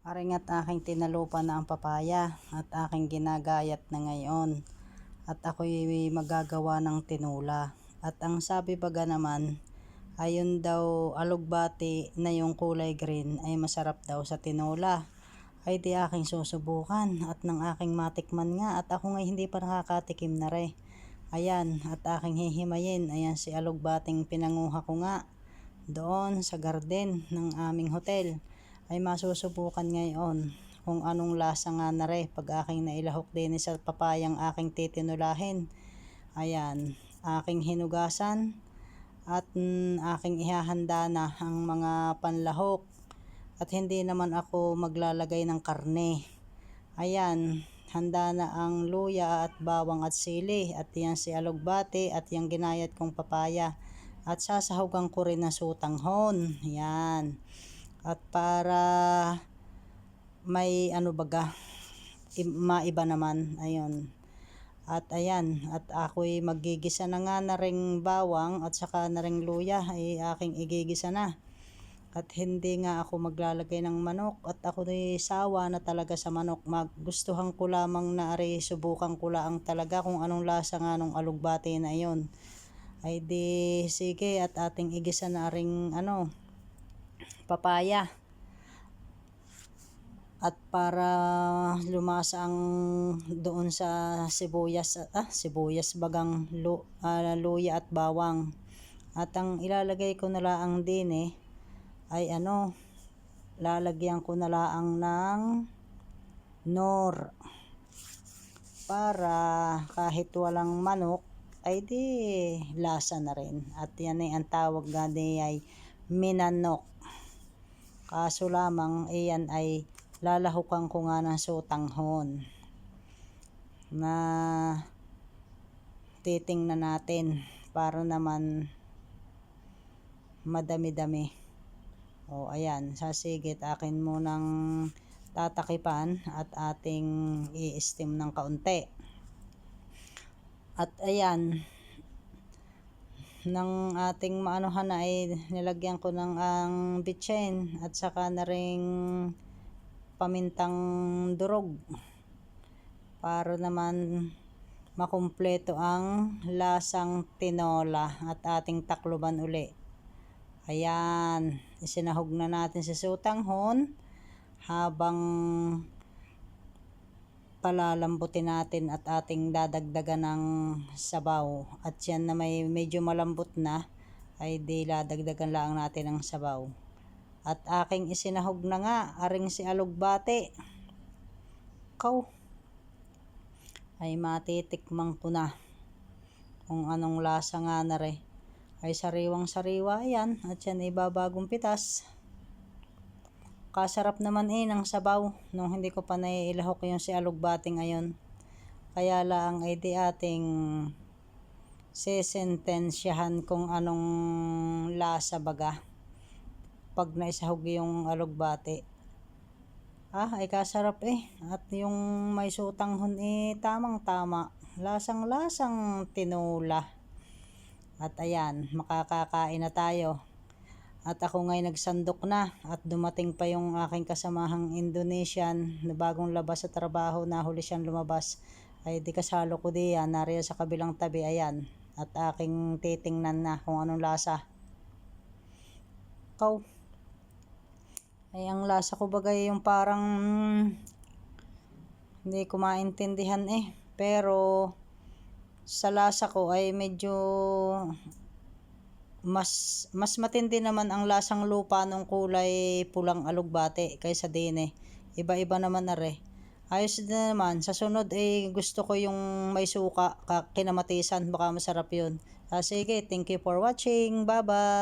Aring at aking tinalupa na ang papaya at aking ginagayat na ngayon. At ako'y magagawa ng tinula. At ang sabi baga naman, ayun daw alugbati na yung kulay green ay masarap daw sa tinula. Ay di aking susubukan at ng aking matikman nga at ako nga hindi pa nakakatikim na re. Ayan at aking hihimayin. Ayan si alugbating pinanguha ko nga doon sa garden ng aming hotel ay masusubukan ngayon kung anong lasa nga na re pag aking nailahok din sa papayang aking titinulahin. Ayan, aking hinugasan at mm, aking ihahanda na ang mga panlahok at hindi naman ako maglalagay ng karne. Ayan, handa na ang luya at bawang at sili at yan si alugbati at yung ginayat kong papaya at sasahugan ko rin ng sutanghon. Yan. At para may ano baga, maiba naman. Ayun. At ayan, at ako'y magigisa na nga na ring bawang at saka na ring luya ay aking igigisa na. At hindi nga ako maglalagay ng manok at ako ay sawa na talaga sa manok. Maggustuhan ko lamang na ari subukan ko lang talaga kung anong lasa nga nung alugbati na iyon. Ay di sige at ating igisa na ring ano papaya. At para lumasa ang doon sa sibuyas, ah, sibuyas bagang lu, ah, luya at bawang. At ang ilalagay ko na laang din eh, ay ano, lalagyan ko na laang ng nor. Para kahit walang manok, ay di lasa na rin. At yan ay ang tawag nga di ay minanok. Kaso lamang iyan ay lalahukan ko nga ng sutanghon na titingnan natin para naman madami-dami. O ayan, sasigit akin munang tatakipan at ating i-steam ng kaunti. At ayan, ng ating maanuhan na ay nilagyan ko ng ang bitchen at saka na ring pamintang durog para naman makumpleto ang lasang tinola at ating takluban uli. Ayan, isinahog na natin sa sutanghon habang palalambutin natin at ating dadagdagan ng sabaw. At yan na may medyo malambot na ay di ladagdagan lang natin ng sabaw. At aking isinahog na nga, aring si alugbate. Kaw. Ay matitikman ko na kung anong lasa nga na re. Ay sariwang sariwa yan at yan ay babagong pitas. Kasarap naman eh ng sabaw nung hindi ko pa naiilahok yung si alugbate ngayon. Kaya lang ay di ating sesentensyahan kung anong lasa baga pag naisahog yung alugbate. Ah, ay kasarap eh. At yung may sutanghon eh, tamang tama. Lasang lasang tinula. At ayan, makakakain na tayo. At ako ngayon nagsandok na at dumating pa yung aking kasamahang Indonesian na bagong labas sa trabaho na huli siyang lumabas. Ay di kasalo ko diyan, nariyan sa kabilang tabi, ayan. At aking titingnan na kung anong lasa. Kau. Ay, ang lasa ko bagay yung parang mm, hindi ko maintindihan eh. Pero sa lasa ko ay medyo mas mas matindi naman ang lasang lupa ng kulay pulang alugbate kaysa din eh. Iba-iba naman na re. Ayos din naman. Sa sunod eh gusto ko yung may suka, kinamatisan. Baka masarap yun. Ah, sige, thank you for watching. Bye-bye.